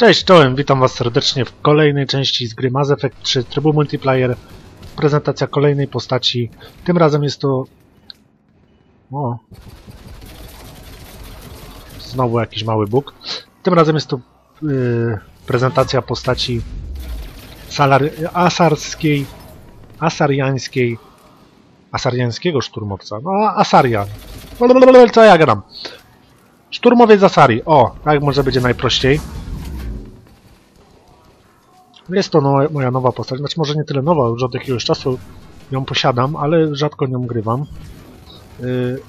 Cześć, czołem, witam was serdecznie w kolejnej części z gry Mass Effect 3 trybu multiplayer. Prezentacja kolejnej postaci. Tym razem jest to... O. Znowu jakiś mały bóg. Tym razem jest to yy, prezentacja postaci salar... asarskiej, asariańskiej, asariańskiego szturmowca. No, Asarian. Co ja gadam? Szturmowiec Asari. O, tak może będzie najprościej. Jest to moja nowa postać, znaczy może nie tyle nowa, już od jakiegoś czasu ją posiadam, ale rzadko nią grywam. Yy,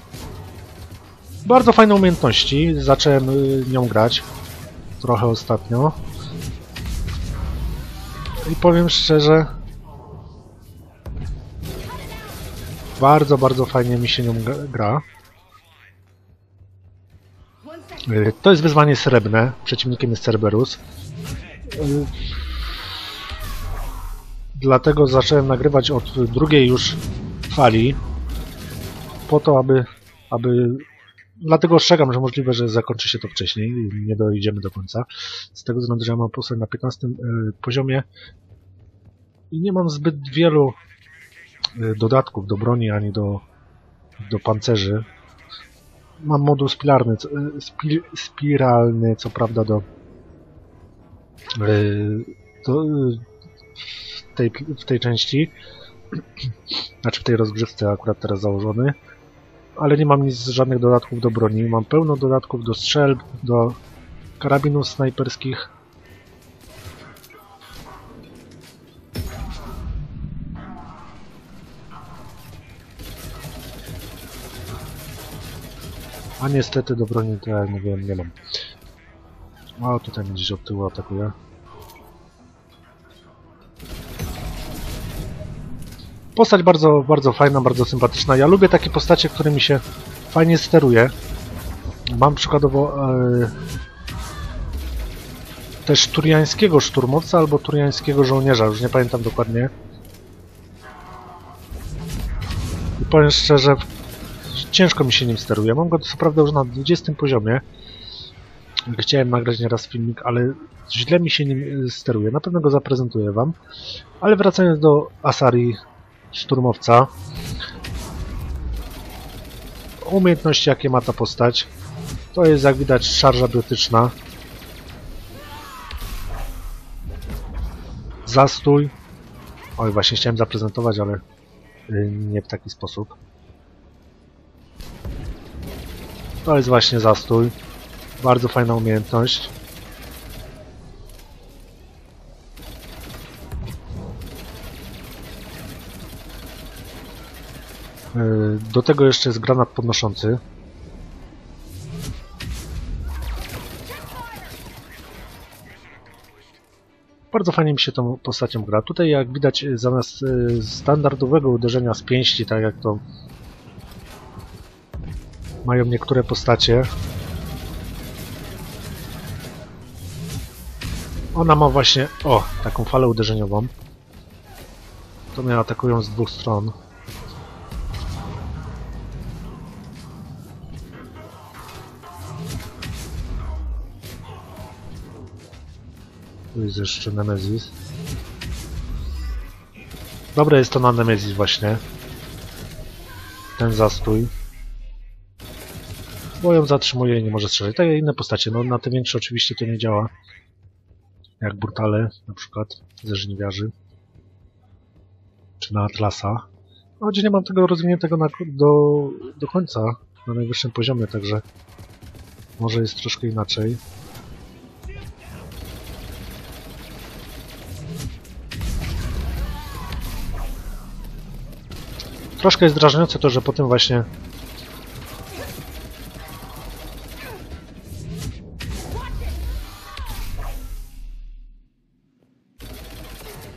bardzo fajne umiejętności, zacząłem yy, nią grać trochę ostatnio. I powiem szczerze, bardzo, bardzo fajnie mi się nią gra. Yy, to jest wyzwanie srebrne, przeciwnikiem jest Cerberus. Dlatego zacząłem nagrywać od drugiej już fali po to, aby, aby dlatego ostrzegam, że możliwe, że zakończy się to wcześniej i nie dojdziemy do końca. Z tego względu, że ja mam postać na 15 poziomie i nie mam zbyt wielu dodatków do broni ani do, do pancerzy. Mam moduł spiralny, spi, spiralny co prawda do, do tej, w tej części. Znaczy w tej rozgrzewce akurat teraz założony. Ale nie mam nic, żadnych dodatków do broni. Mam pełno dodatków do strzelb, do karabinów snajperskich. A niestety do broni to jak mówiłem nie mam. O, tutaj gdzieś od tyłu atakuje. Postać bardzo, bardzo fajna, bardzo sympatyczna. Ja lubię takie postacie, którymi się fajnie steruje. Mam przykładowo e, też turiańskiego szturmowca albo turiańskiego żołnierza, już nie pamiętam dokładnie. I powiem szczerze, ciężko mi się nim steruje. Mam go co prawda już na 20 poziomie. Chciałem nagrać nieraz filmik, ale źle mi się nim steruje. Na pewno go zaprezentuję Wam. Ale wracając do Asari szturmowca. Umiejętności jakie ma ta postać. To jest jak widać szarża biotyczna. Zastój. Oj, właśnie chciałem zaprezentować, ale nie w taki sposób. To jest właśnie zastój. Bardzo fajna umiejętność. Do tego jeszcze jest granat podnoszący. Bardzo fajnie mi się tą postacią gra. Tutaj jak widać zamiast standardowego uderzenia z pięści, tak jak to mają niektóre postacie, ona ma właśnie, o, taką falę uderzeniową. To mnie atakują z dwóch stron. Tu jest jeszcze Nemesis. Dobre jest to na Nemesis właśnie. Ten zastój. Bo ją zatrzymuje i nie może strzelać. Tak jak inne postacie. No na te większe oczywiście to nie działa. Jak Brutale na przykład ze żniwiarzy. Czy na Atlasa. Choć nie mam tego rozwiniętego na, do, do końca. Na najwyższym poziomie, także może jest troszkę inaczej. Troszkę jest drażniące to, że po tym właśnie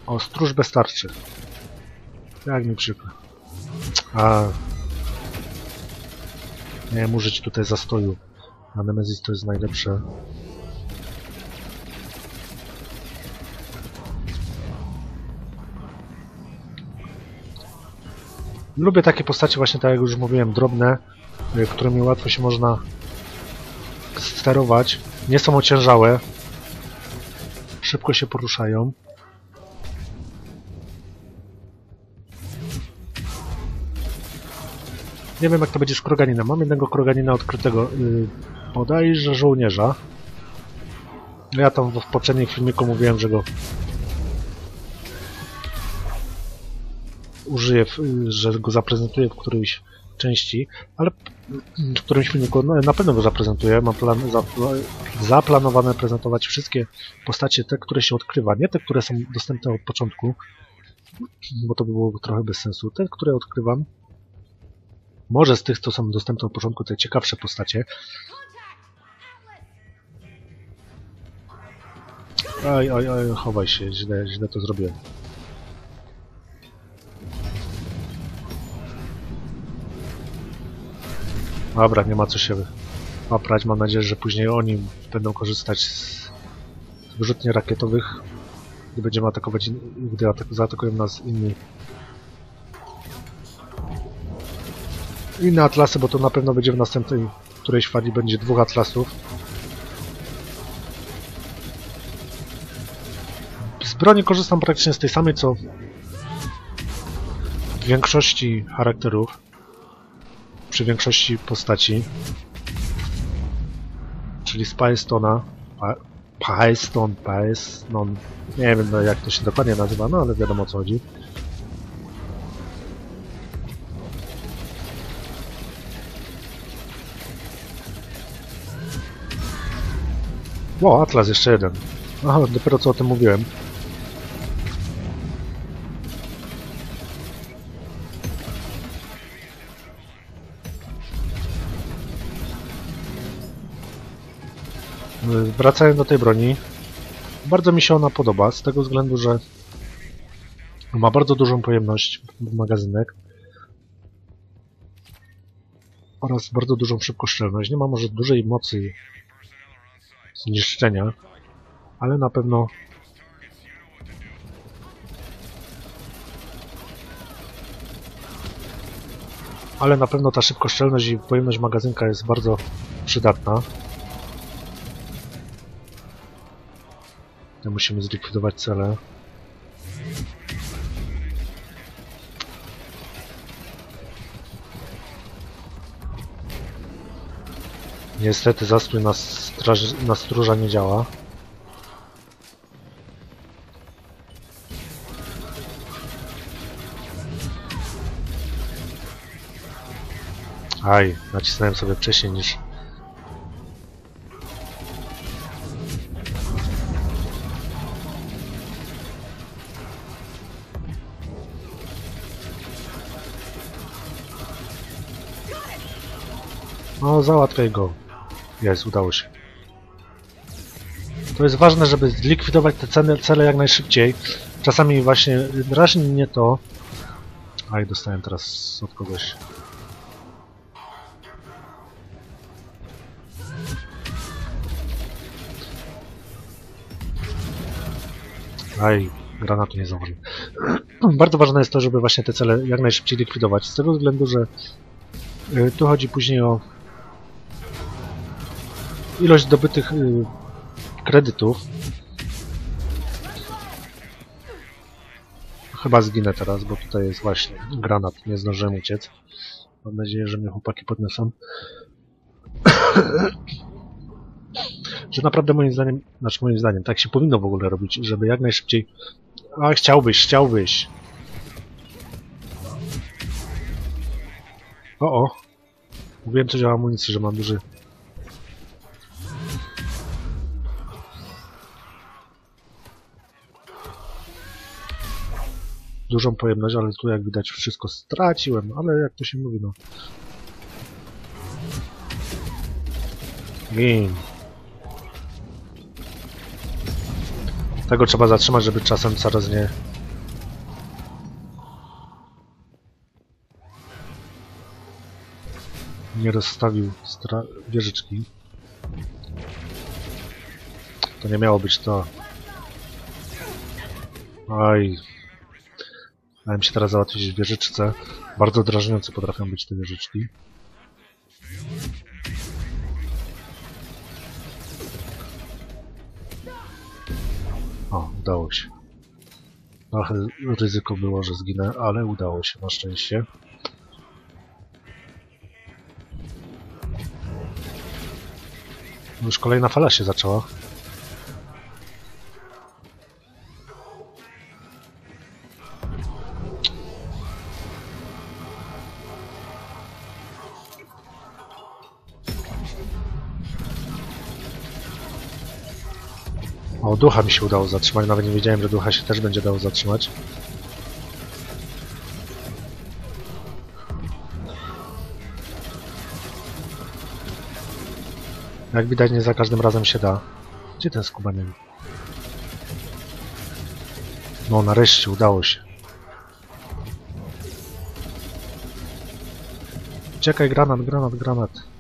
O, stróż bez tarczy. Jak mi przykro. A. Miałem użyć tutaj zastoju. A Nemesis to jest najlepsze. Lubię takie postacie właśnie, tak jak już mówiłem, drobne, którymi łatwo się można sterować. Nie są ociężałe. szybko się poruszają. Nie wiem jak to będzie z kroganinem. Mam jednego kroganina odkrytego. Yy, bodajże żołnierza. Ja tam w poprzednim filmiku mówiłem, że go użyję, że go zaprezentuję w którejś części, ale w którymś filmiku na, na pewno go zaprezentuję. Mam plan, zapla, zaplanowane prezentować wszystkie postacie, te, które się odkrywa, nie te, które są dostępne od początku, bo to by było trochę bez sensu. Te, które odkrywam, może z tych, co są dostępne od początku, te ciekawsze postacie. Oj, oj, oj, chowaj się, źle, źle to zrobiłem. Dobra, nie ma co się paprać. Mam nadzieję, że później oni będą korzystać z wyrzutni rakietowych, gdy będziemy atakować, gdy atak zaatakują nas inni inne atlasy, bo to na pewno będzie w następnej którejś fali będzie dwóch atlasów. Z broni korzystam praktycznie z tej samej co w większości charakterów przy większości postaci. Czyli z Pyrestona. Pa Pyrestone, Pyrestone. Nie wiem no, jak to się dokładnie nazywa, no ale wiadomo o co chodzi. Wow, Atlas jeszcze jeden. Aha, dopiero co o tym mówiłem. Wracając do tej broni, bardzo mi się ona podoba, z tego względu, że ma bardzo dużą pojemność magazynek oraz bardzo dużą szybkoszczelność. Nie ma może dużej mocy zniszczenia, ale na pewno ale na pewno ta szybkoszczelność i pojemność magazynka jest bardzo przydatna. Musimy zlikwidować cele. Niestety zastrój na, straż, na stróża nie działa. Aj, nacisnąłem sobie wcześniej niż... No, załatwiaj go. Jest, udało się. To jest ważne, żeby zlikwidować te cele, cele jak najszybciej. Czasami właśnie drażni mnie to... Aj, dostałem teraz od kogoś. Aj, granatu nie zauważyłem. Bardzo ważne jest to, żeby właśnie te cele jak najszybciej likwidować. Z tego względu, że y, tu chodzi później o ilość zdobytych y, kredytów. Chyba zginę teraz, bo tutaj jest właśnie granat. Nie zdążyłem uciec. Mam nadzieję, że mnie chłopaki podniosą. że naprawdę moim zdaniem, znaczy moim zdaniem, tak się powinno w ogóle robić, żeby jak najszybciej... A, chciałbyś, chciałbyś. O, o. Mówiłem coś o amunicji, że mam duży... Dużą pojemność, ale tu jak widać wszystko straciłem, ale jak to się mówi, no... Gin. Tego trzeba zatrzymać, żeby czasem coraz nie... Nie rozstawił wieżyczki. To nie miało być to. Oj. Dałem się teraz załatwić w wieżyczce. Bardzo drażniące potrafią być te wieżyczki. O, udało się. Trochę ryzyko było, że zginę, ale udało się na szczęście. Już kolejna fala się zaczęła. O, ducha mi się udało zatrzymać, nawet nie wiedziałem, że ducha się też będzie dało zatrzymać. Jak widać, nie za każdym razem się da. Gdzie ten skubanian? No, nareszcie udało się. Czekaj, granat, granat, granat.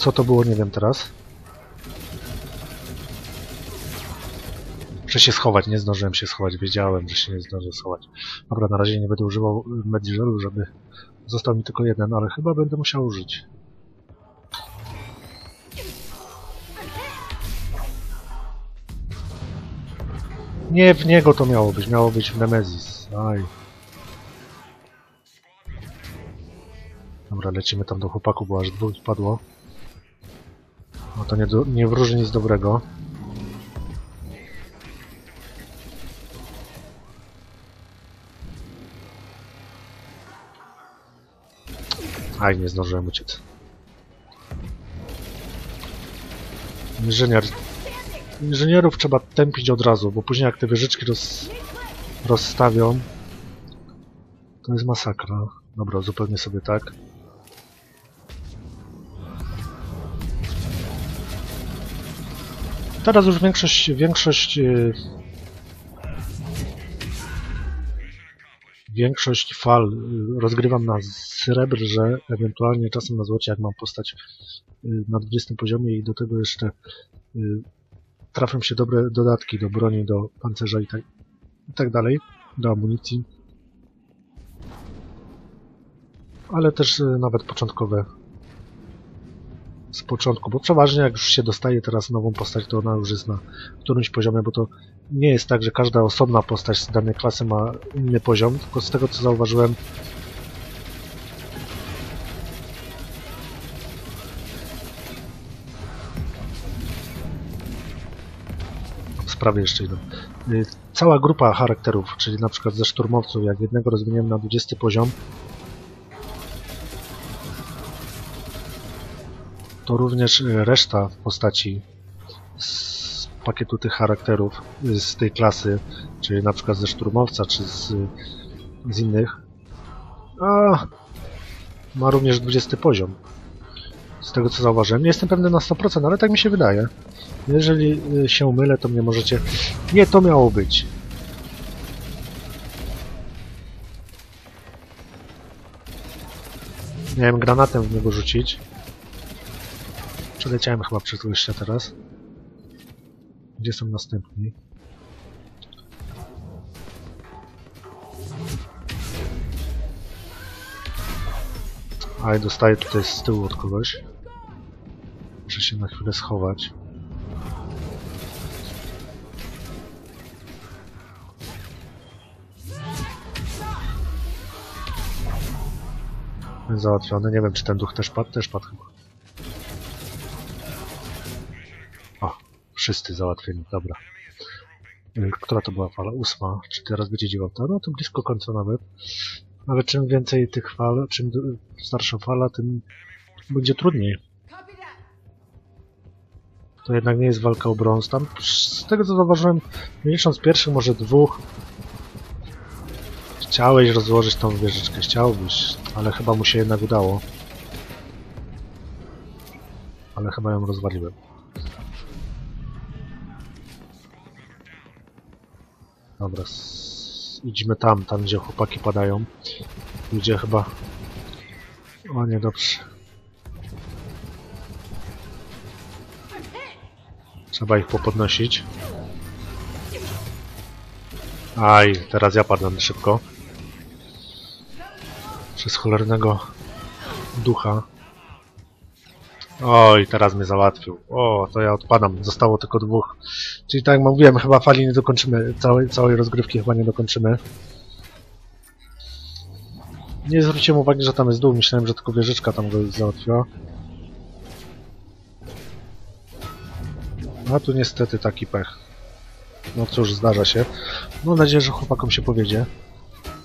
Co to było, nie wiem teraz. Muszę się schować, nie zdążyłem się schować, wiedziałem, że się nie zdążę schować. Dobra, na razie nie będę używał Medizelu, żeby został mi tylko jeden, ale chyba będę musiał użyć. Nie w niego to miało być, miało być w Nemesis. Aj. Dobra, lecimy tam do chłopaku, bo aż dwóch padło. No to nie, do, nie wróży nic dobrego. Aj, nie zdążyłem uciec. Inżynier. Inżynierów trzeba tępić od razu, bo później jak te wieżyczki roz, rozstawią, to jest masakra. Dobra, zupełnie sobie tak. Teraz już większość, większość yy, większość fal y, rozgrywam na srebrze, ewentualnie czasem na złocie, jak mam postać y, na 20 poziomie i do tego jeszcze y, trafią się dobre dodatki do broni, do pancerza i tak, i tak dalej, do amunicji. Ale też nawet początkowe z początku, bo przeważnie jak już się dostaje teraz nową postać, to ona już jest na którymś poziomie, bo to nie jest tak, że każda osobna postać z danej klasy ma inny poziom, tylko z tego co zauważyłem sprawy jeszcze idą. Y, cała grupa charakterów, czyli na przykład ze szturmowców, jak jednego rozwiniemy na 20 poziom, to również y, reszta postaci z pakietu tych charakterów y, z tej klasy, czyli na przykład ze szturmowca, czy z, z innych, a, ma również 20 poziom. Z tego co zauważyłem. Nie jestem pewny na 100%, ale tak mi się wydaje. Jeżeli y, się mylę, to mnie możecie... Nie, to miało być. Miałem granatem w niego rzucić. Przeleciałem chyba przez gościa teraz. Gdzie są następni? A i dostaję tutaj z tyłu od kogoś. Muszę się na chwilę schować. Załatwiony. Nie wiem, czy ten duch też padł. Też padł chyba. Wszyscy załatwieni. Dobra. Y, Która to była fala? Ósma. Czy teraz będzie dziewiąta? No to blisko końca nawet. Ale czym więcej tych fal, czym starsza fala, tym będzie trudniej. To jednak nie jest walka o brąz. Tam, z tego co zauważyłem, nie licząc pierwszych, może dwóch, chciałeś rozłożyć tą wieżyczkę, chciałbyś, ale chyba mu się jednak udało. Ale chyba ją rozwaliłem. Dobra, idźmy tam, tam gdzie chłopaki padają. Gdzie chyba... O nie, dobrze. Trzeba ich popodnosić. Aj, teraz ja padłem szybko. Przez cholernego ducha. Oj, teraz mnie załatwił. O, to ja odpadam. Zostało tylko dwóch. Czyli tak jak mówiłem, chyba fali nie dokończymy. Całej, całej rozgrywki chyba nie dokończymy. Nie zwróciłem uwagi, że tam jest dół. Myślałem, że tylko wieżyczka tam go załatwiła. A tu niestety taki pech. No cóż, zdarza się. Mam nadzieję, że chłopakom się powiedzie.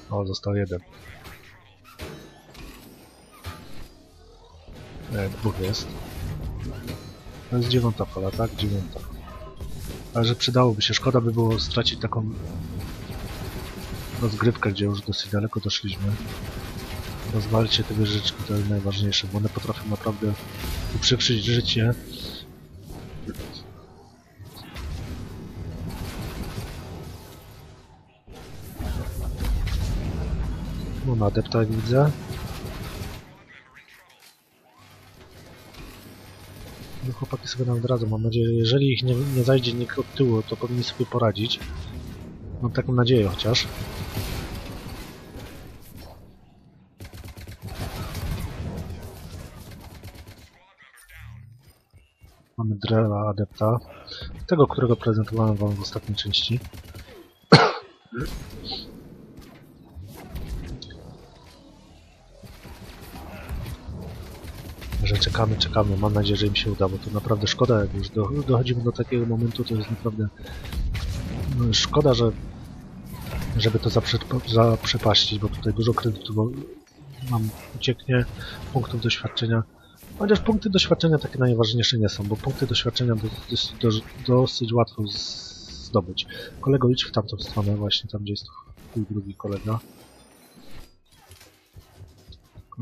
O, został jeden. Nie, dwóch jest. To jest dziewiąta fala, tak? Dziewiąta. Ale że przydałoby się. Szkoda by było stracić taką rozgrywkę, gdzie już dosyć daleko doszliśmy. Rozwalcie te wieżyczki, to jest najważniejsze, bo one potrafią naprawdę uprzykrzyć życie. No na adepta widzę. No chłopaki sobie nam radzą, mam nadzieję, jeżeli ich nie, nie zajdzie nikt od tyłu, to powinni sobie poradzić. Mam taką nadzieję chociaż. Mamy Drela Adepta, tego, którego prezentowałem wam w ostatniej części. Czekamy, czekamy. Mam nadzieję, że im się uda, bo to naprawdę szkoda, jak już do, dochodzimy do takiego momentu, to jest naprawdę no, szkoda, że żeby to zaprze, zaprzepaścić, bo tutaj dużo kredytów mam ucieknie, punktów doświadczenia. Chociaż punkty doświadczenia takie najważniejsze nie są, bo punkty doświadczenia do, do, do, dosyć łatwo zdobyć. Kolego, idź w tamtą stronę, właśnie tam, gdzie jest twój drugi kolega.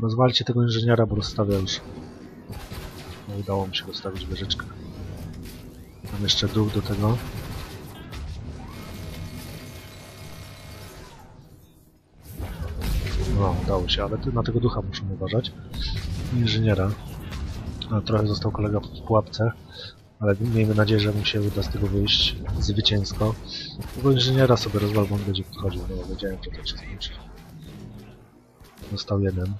Rozwalcie tego inżyniera, bo rozstawia już. No, udało mi się rozstawić wieżyczkę. Mam jeszcze dół do tego. No, udało się, ale na tego ducha muszę uważać. Inżyniera. A, trochę został kolega w pułapce, ale miejmy nadzieję, że mu się uda z tego wyjść zwycięsko. Tego inżyniera sobie rozwal, bo on będzie podchodził, no wiedziałem, że tak się skończy. Został jeden.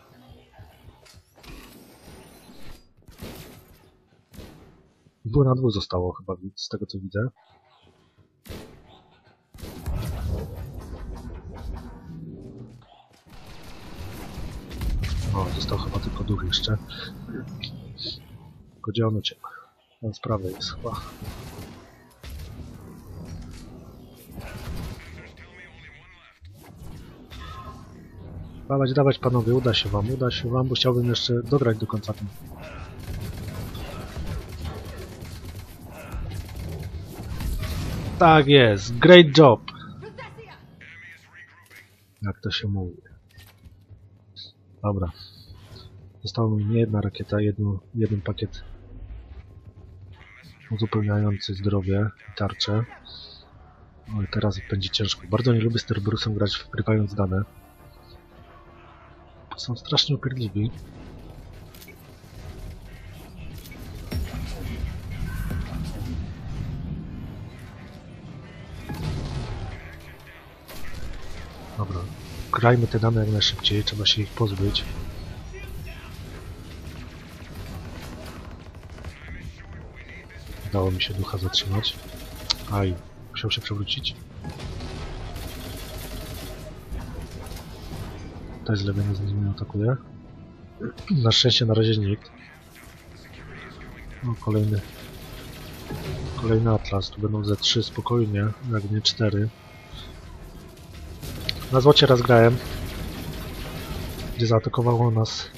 Było na dwóch zostało chyba, z tego co widzę. O, został chyba tylko duch jeszcze. Tylko gdzie on uciekł? On z prawej jest chyba. Dawać, dawać panowie, uda się wam, uda się wam, bo chciałbym jeszcze dograć do końca ten Tak jest, great job. Jak to się mówi. Dobra. Została mi nie jedna rakieta, jedno, jeden pakiet uzupełniający zdrowie i tarczę. No i teraz będzie ciężko. Bardzo nie lubię z Cerberusem grać wgrywając dane. Są strasznie upierdliwi. Grajmy te dane jak najszybciej, trzeba się ich pozbyć. Udało mi się ducha zatrzymać. Aj, musiał się przewrócić. To jest lewy z nim atakuje. Na szczęście na razie nikt. No, kolejny. Kolejny atlas. Tu będą ze 3 spokojnie, jak nie 4. Na złocie raz grałem, gdzie zaatakowało nas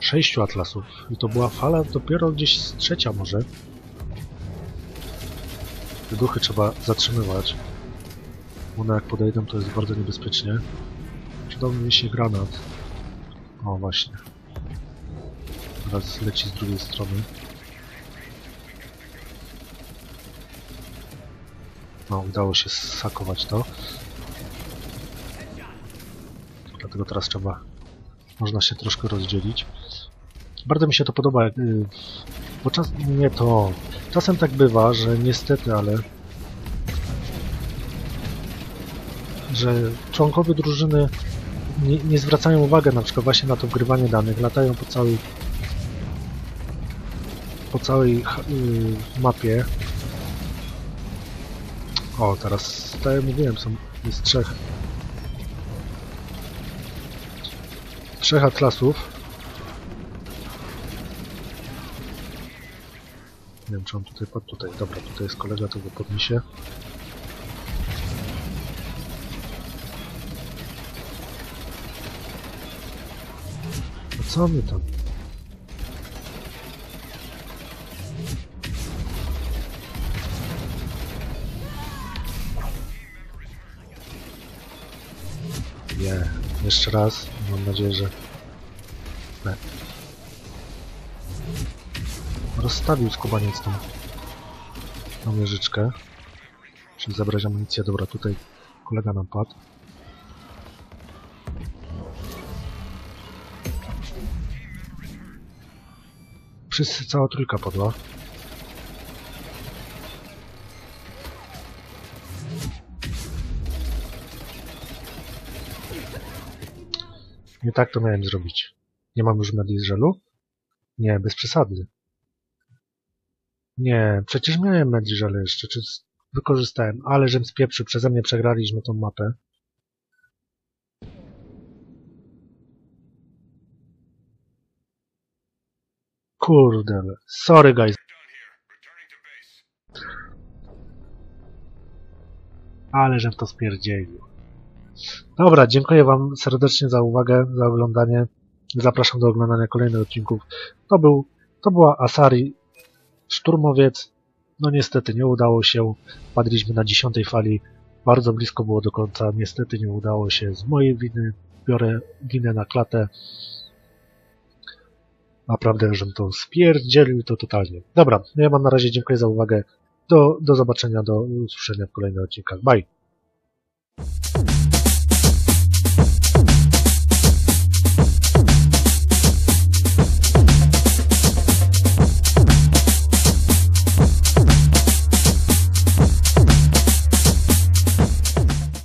sześciu atlasów i to była fala dopiero gdzieś z trzecia może. Te duchy trzeba zatrzymywać. One jak podejdą to jest bardzo niebezpiecznie. Przydałby mi się granat. O właśnie. Teraz leci z drugiej strony. No, udało się sakować to. Dlatego teraz trzeba... Można się troszkę rozdzielić. Bardzo mi się to podoba, y, bo czas nie to. Czasem tak bywa, że niestety, ale że członkowie drużyny nie, nie zwracają uwagi na przykład właśnie na to wgrywanie danych, latają po całej po całej ch- y, mapie. O, teraz, tak jak mówiłem, są, jest trzech trzech atlasów. Nie wiem, czy on tutaj padł. Tutaj, dobra, tutaj jest kolega, to go podniesie. Co my tam? Jeszcze raz. Mam nadzieję, że... Nie. Rozstawił skubaniec tą, tą wieżyczkę. Czyli zabrać amunicję. Dobra, tutaj kolega nam padł. Wszyscy, cała trójka padła. Nie tak to miałem zrobić. Nie mam już medizżelu? Nie, bez przesady. Nie, przecież miałem medizżel jeszcze, czy z- wykorzystałem, ale żem spieprzył, przeze mnie przegraliśmy tą mapę. Kurde, sorry guys. Ale żem to spierdzielił. Dobra, dziękuję Wam serdecznie za uwagę, za oglądanie. Zapraszam do oglądania kolejnych odcinków. To był, to była Asari Szturmowiec. No niestety nie udało się. Padliśmy na dziesiątej fali. Bardzo blisko było do końca. Niestety nie udało się. Z mojej winy biorę winę na klatę. Naprawdę, żem to spierdzielił to totalnie. Dobra, no ja Wam na razie dziękuję za uwagę. Do, do zobaczenia, do usłyszenia w kolejnych odcinkach. Bye!